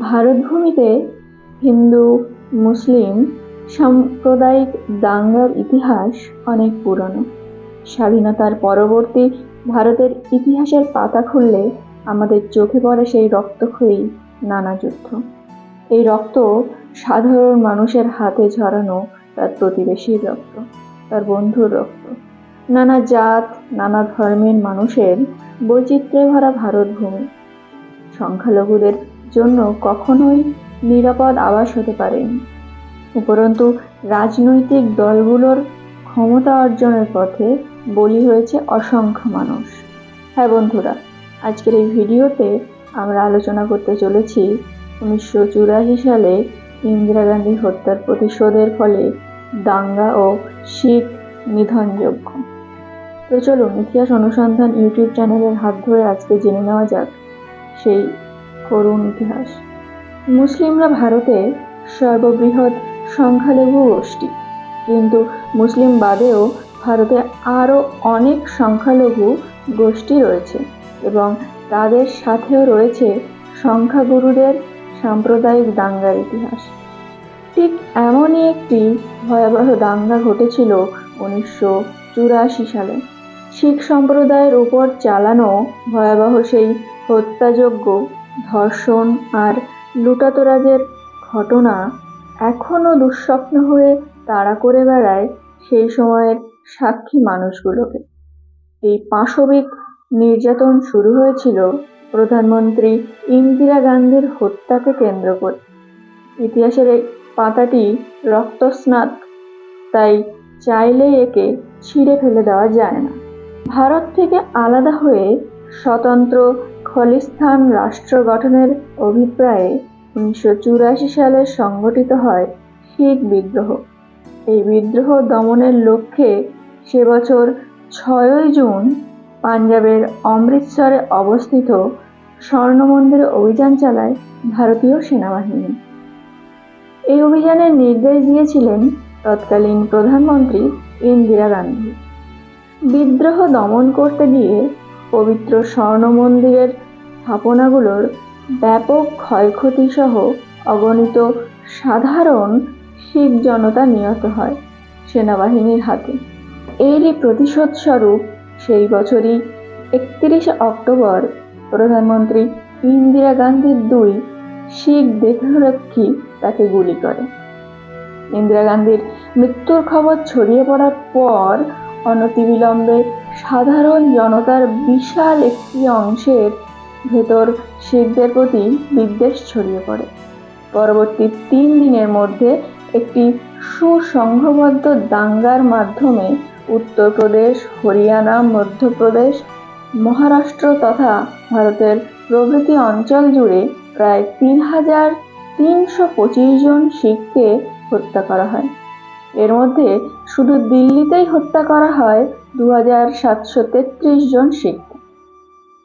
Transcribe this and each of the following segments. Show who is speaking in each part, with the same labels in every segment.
Speaker 1: ভারতভূমিতে হিন্দু, মুসলিম সাম্প্রদায়িক দাঙ্গার ইতিহাস অনেক পুরনো। স্বাধীনতার পরবর্তী ভারতের ইতিহাসের পাতা খুললে আমাদের চোখে পড়ে সেই রক্তক্ষয়ী নানা যুদ্ধ। এই রক্ত সাধারণ মানুষের হাতে ঝরানো তার প্রতিবেশীর রক্ত, তার বন্ধুর রক্ত। নানা জাত, নানা ধর্মের মানুষের বৈচিত্র্যে ভরা ভারতভূমি। সংখ্যালঘুদের জন্য কখনোই নিরাপদ আবাস হতে পারেনি উপরন্তু, রাজনৈতিক দলগুলোর ক্ষমতা অর্জনের পথে বলি হয়েছে অসংখ্য মানুষ। হ্যাঁ বন্ধুরা, আজকের এই ভিডিওতে আমরা আলোচনা করতে চলেছি উনিশশো চুরাশি সালে ইন্দিরা গান্ধী হত্যার প্রতিশোধের ফলে দাঙ্গা ও শিখ নিধনযোগ্য তো চলুন, ইতিহাস অনুসন্ধান ইউটিউব চ্যানেলের হাত ধরে আজকে জেনে নেওয়া যাক সেই করুণ ইতিহাস। মুসলিমরা ভারতের সর্ববৃহৎ সংখ্যালঘু গোষ্ঠী। কিন্তু মুসলিম বাদেও ভারতে আরও অনেক সংখ্যালঘু গোষ্ঠী রয়েছে এবং তাদের সাথেও রয়েছে সংখ্যাগুরুদের সাম্প্রদায়িক দাঙ্গার ইতিহাস। ঠিক এমনই একটি ভয়াবহ দাঙ্গা ঘটেছিল উনিশশো চুরাশি সালে। শিখ সম্প্রদায়ের উপর চালানো ভয়াবহ সেই হত্যাযজ্ঞ ধর্ষণ আর লুটাতরাজের ঘটনা এখনও দুঃস্বপ্ন হয়ে তাড়া করে বেড়ায় সেই সময়ের সাক্ষী মানুষগুলোকে। এই পাশবিক নির্যাতন শুরু হয়েছিল প্রধানমন্ত্রী ইন্দিরা গান্ধীর হত্যাকে কেন্দ্র করে। ইতিহাসের এই পাতাটি রক্তস্নাত, তাই চাইলেই একে ছিঁড়ে ফেলে দেওয়া যায় না। ভারত থেকে আলাদা হয়ে স্বতন্ত্র খলিস্তান রাষ্ট্র গঠনের অভিপ্রায়ে উনিশশো চুরাশি সালে সংগঠিত হয় শিখ বিদ্রোহ। এই বিদ্রোহ দমনের লক্ষ্যে সে বছর ছয়ই জুন পাঞ্জাবের অমৃতসরে অবস্থিত স্বর্ণ মন্দিরে অভিযান চালায় ভারতীয় সেনাবাহিনী। এই অভিযানের নির্দেশ দিয়েছিলেন তৎকালীন প্রধানমন্ত্রী ইন্দিরা গান্ধী। বিদ্রোহ দমন করতে গিয়ে পবিত্র স্বর্ণ মন্দিরের স্থাপনাগুলোর ব্যাপক ক্ষয়ক্ষতি সহ অগণিত সাধারণ শিখ জনতা নিহত হয় সেনাবাহিনীর হাতে। এরই প্রতিশোধ স্বরূপ সেই বছরই একত্রিশে অক্টোবর প্রধানমন্ত্রী ইন্দিরা গান্ধীর দুই শিখ দেহরক্ষী তাকে গুলি করে। ইন্দিরা গান্ধীর মৃত্যুর খবর ছড়িয়ে পড়ার পর অনতিবিলম্বে সাধারণ জনতার বিশাল একটি অংশের ভেতর শিখদের প্রতি বিদ্বেষ ছড়িয়ে পড়ে। পরবর্তী তিন দিনের মধ্যে একটি সুসংঘবদ্ধ দাঙ্গার মাধ্যমে উত্তরপ্রদেশ, হরিয়ানা, মধ্যপ্রদেশ, মহারাষ্ট্র তথা ভারতের প্রভৃতি অঞ্চল জুড়ে প্রায় তিন হাজার তিনশো পঁচিশ জন শিখকে হত্যা করা হয়। এর মধ্যে শুধু দিল্লিতেই হত্যা করা হয় দু হাজার সাতশো তেত্রিশ জন শিখ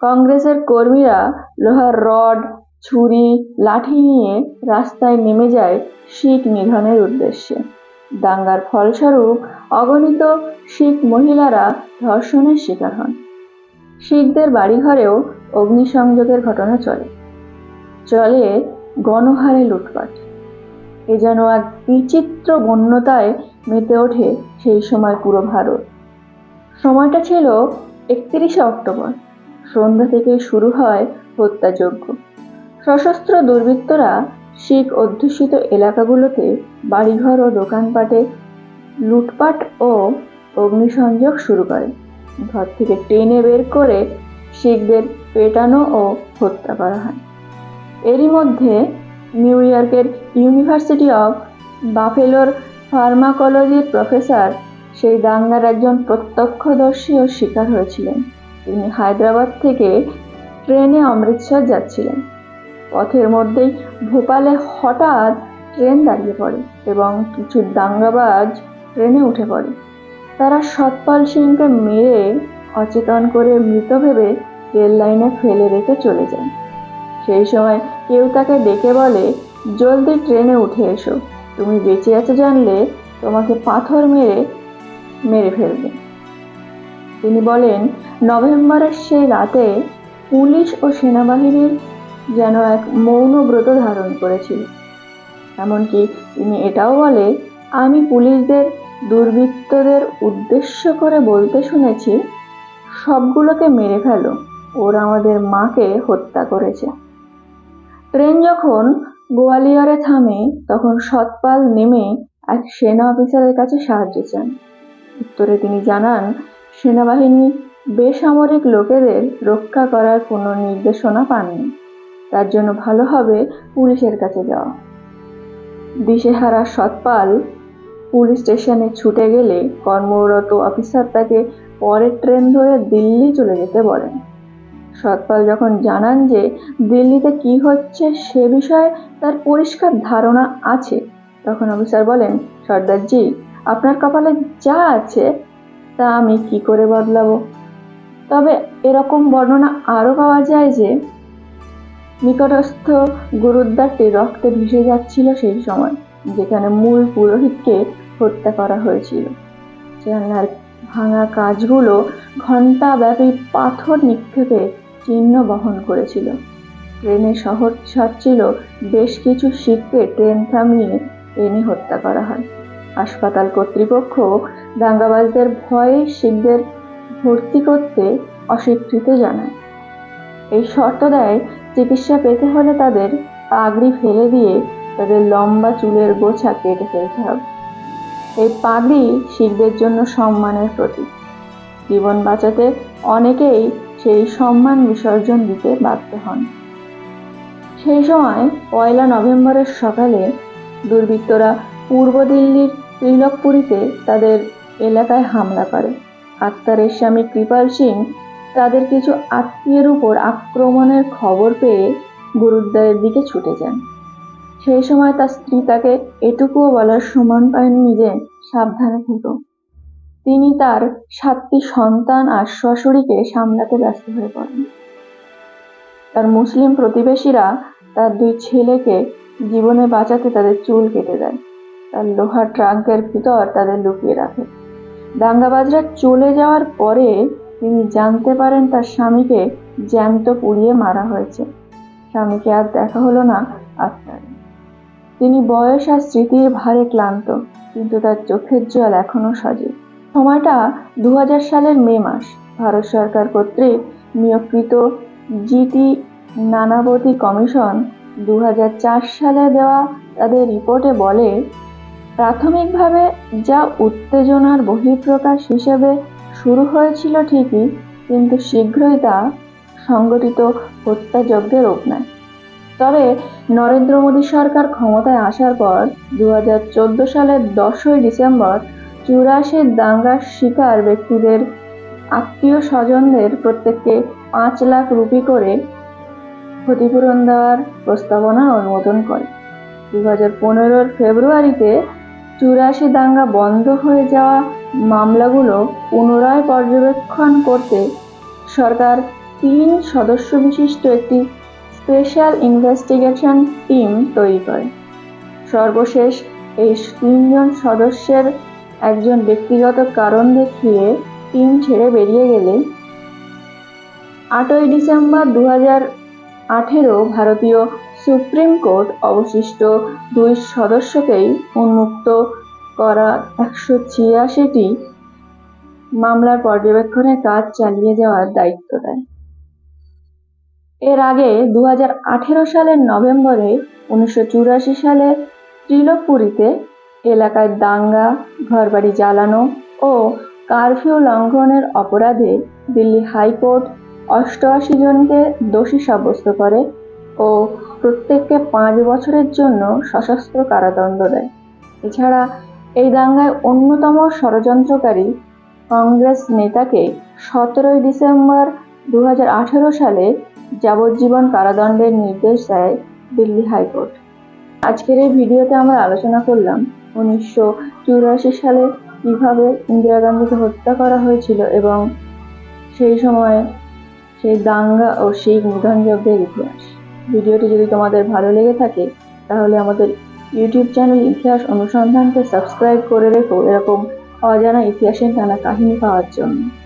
Speaker 1: কংগ্রেসের কর্মীরা লোহার রড, ছুরি, লাঠি নিয়ে রাস্তায় নেমে যায় শিখ নিধনের উদ্দেশ্যে। দাঙ্গার ফলস্বরূপ অগণিত শিখ মহিলারা ধর্ষণের শিকার হন। শিখদের বাড়িঘরেও অগ্নিসংযোগের ঘটনা চলে। চলে গণহারে লুটপাট। এ যেন এক বিচিত্র বন্যতায় মেতে ওঠে সেই সময় পুরো ভারত। সময়টা ছিল একত্রিশে অক্টোবর। সন্ধ্যা থেকে শুরু হয় হত্যাযজ্ঞ। সশস্ত্র দুর্বৃত্তরা শিখ অধ্যুষিত এলাকাগুলোতে বাড়িঘর ও দোকানপাটে লুটপাট ও অগ্নিসংযোগ শুরু করে। ঘর থেকে টেনে বের করে শিখদের পেটানো ও হত্যা করা হয়। এরই মধ্যে নিউ ইয়র্কের ইউনিভার্সিটি অফ বাফেলোর ফার্মাকোলজির প্রফেসর, সেই দাঙ্গার একজন প্রত্যক্ষদর্শী ও শিকার হয়েছিলেন। তিনি হায়দ্রাবাদ থেকে ট্রেনে অমৃতসর যাচ্ছিলেন। পথের মধ্যেই ভোপালে হঠাৎ ট্রেন দাঁড়িয়ে পড়ে এবং কিছু দাঙ্গাবাজ ট্রেনে উঠে পড়ে। তারা সতপাল সিংকে মেরে অচেতন করে মৃত ভেবে রেল লাইনে ফেলে রেখে চলে যায়। সেই সময় কেউ তাকে ডেকে বলে, জলদি ট্রেনে উঠে এসো। তুমি বেঁচে আছো জানলে তোমাকে পাথর মেরে মেরে ফেলবে। তিনি বলেন, নভেম্বরের সেই রাতে পুলিশ ও সেনাবাহিনীর যেন এক মৌন ব্রত ধারণ করেছিল। এমনকি তিনি এটাও বলে, আমি পুলিশদের, দুর্বৃত্তদের উদ্দেশ্য করে বলতে শুনেছি, সবগুলোকে মেরে ফেলো, ওরা আমাদের মাকে হত্যা করেছে। ট্রেন যখন গোয়ালিয়রে থামে তখন সৎপাল নেমে এক সেনা অফিসারের কাছে সাহায্য চান। উত্তরে তিনি জানান, সেনাবাহিনী বেসামরিক লোকেদের রক্ষা করার কোনো নির্দেশনা পাননি। তার জন্য ভালো হবে পুলিশের কাছে যাওয়া। দিশেহারা সৎপাল পুলিশ স্টেশনে ছুটে গেলে কর্মরত অফিসার তাকে পরের ট্রেন ধরে দিল্লি চলে যেতে বলেন। সৎপাল যখন জানান যে দিল্লিতে কি হচ্ছে সে বিষয়ে তার পরিষ্কার ধারণা আছে, তখন অফিসার বলেন, সর্দারজি, আপনার কপালে যা আছে তা আমি কি করে বদলাবো? তবে এরকম বর্ণনা আরও পাওয়া যায় যে নিকটস্থ গুরুদ্বারটি রক্তে ভেসে যাচ্ছিল সেই সময়, যেখানে মূল পুরোহিতকে হত্যা করা হয়েছিল। জানলার ভাঙা কাজগুলো ঘণ্টাব্যাপী পাথর নিক্ষেপে চিহ্ন বহন করেছিল। ট্রেনে শহর ছাড়ছিল বেশ কিছু শিখকে ট্রেন থামিয়ে এনে হত্যা করা হয়। হাসপাতাল কর্তৃপক্ষ দাঙ্গাবাজদের ভয়ে শিখদের ভর্তি করতে অস্বীকৃতি জানায়। এই শর্ত দেয় চিকিৎসা পেতে হলে তাদের পাগড়ি ফেলে দিয়ে তাদের লম্বা চুলের গোছা কেটে ফেলতে হবে। এই পাগড়ি শিখদের জন্য সম্মানের প্রতীক। জীবন বাঁচাতে অনেকেই সেই সম্মান বিসর্জন দিতে বাধ্য হন। সেই সময় পয়লা নভেম্বরের সকালে দুর্বৃত্তরা পূর্ব দিল্লির ত্রিলকপুরীতে তাদের এলাকায় হামলা করে। আক্তারের স্বামী কৃপাল সিং তাদের কিছু আত্মীয়ের উপর আক্রমণের খবর পেয়ে গুরুদ্বারের দিকে ছুটে যান। সেই সময় তার স্ত্রী তাকে এটুকুও বলার সমান পায়নি যে সাবধানে থেকো। তিনি তার সাতটি সন্তান আর শ্বশুরীকে সামলাতে ব্যস্ত হয়ে পড়েন। তার মুসলিম প্রতিবেশীরা তার দুই ছেলেকে জীবনে বাঁচাতে তাদের চুল কেটে দেয়। তার লোহার ট্রাঙ্কের ভিতর তাদের লুকিয়ে রাখে। দাঙ্গাবাজরা চলে যাওয়ার পরে তিনি জানতে পারেন তার স্বামীকে জ্যান্ত পুড়িয়ে মারা হয়েছে। স্বামীকে আর দেখা হলো না আত্মার। তিনি বয়স আর স্মৃতির ভারে ক্লান্ত, কিন্তু তার চোখের জল এখনও সজীব। সময়টা দু হাজার সালের মে মাস। ভারত সরকার কর্তৃক নিয়োগকৃত জিটি নানাবতী কমিশন দু হাজার চার সালে দেওয়া তাদের রিপোর্টে বলে, প্রাথমিকভাবে যা উত্তেজনার বহিঃপ্রকাশ হিসেবে শুরু হয়েছিল ঠিকই, কিন্তু শীঘ্রই তা সংগঠিত হত্যাযজ্ঞের রূপ নেয়। তবে নরেন্দ্র মোদী সরকার ক্ষমতায় আসার পর দু হাজার চোদ্দ সালের দশই ডিসেম্বর চুরাশি দাঙ্গার শিকার ব্যক্তিদের আত্মীয় স্বজনদের প্রত্যেককে পাঁচ লাখ রুপি করে ক্ষতিপূরণ দেওয়ার প্রস্তাবনা অনুমোদন করে। দু হাজার পনেরোর ফেব্রুয়ারিতে চুরাশি দাঙ্গা বন্ধ হয়ে যাওয়া মামলাগুলো পুনরায় পর্যবেক্ষণ করতে সরকার তিন সদস্য বিশিষ্ট একটি স্পেশাল ইনভেস্টিগেশন টিম তৈরি করে। সর্বশেষ এই তিনজন সদস্যের একজন ব্যক্তিগত কারণ দেখিয়ে টিম ছেড়ে বেরিয়ে গেলে আটই ডিসেম্বর দু হাজার আঠেরো ভারতীয় সুপ্রিম কোর্ট অবশিষ্ট দুই সদস্যকেই উন্মুক্ত করা একশো ছিয়াশিটি মামলার পর্যবেক্ষণের কাজ চালিয়ে যাওয়ার দায়িত্ব দেয়। এর আগে দু হাজার আঠেরো সালের নভেম্বরে উনিশশো চুরাশি সালে ত্রিলোকপুরীতে এলাকায় দাঙ্গা, ঘরবাড়ি জ্বালানো ও কারফিউ লঙ্ঘনের অপরাধে দিল্লি হাইকোর্ট অষ্টআশি জনকে দোষী সাব্যস্ত করে ও প্রত্যেককে পাঁচ বছরের জন্য সশস্ত্র কারাদণ্ড দেয়। এছাড়া এই দাঙ্গায় অন্যতম ষড়যন্ত্রকারী কংগ্রেস নেতাকে সতেরোই ডিসেম্বর দু হাজার আঠেরো সালে যাবজ্জীবন কারাদণ্ডের নির্দেশ দেয় দিল্লি হাইকোর্ট। আজকের এই ভিডিওতে আমরা আলোচনা করলাম উনিশশো চুরাশি সালে কীভাবে ইন্দিরা গান্ধীকে হত্যা করা হয়েছিল এবং সেই সময়ে সেই দাঙ্গা ও সেই নিধনযজ্ঞের ইতিহাস। ভিডিওটি যদি তোমাদের ভালো লেগে থাকে, তাহলে আমাদের ইউটিউব চ্যানেল ইতিহাস অনুসন্ধানকে সাবস্ক্রাইব করে রেখো এরকম অজানা ইতিহাসের নানা কাহিনী পাওয়ার জন্য।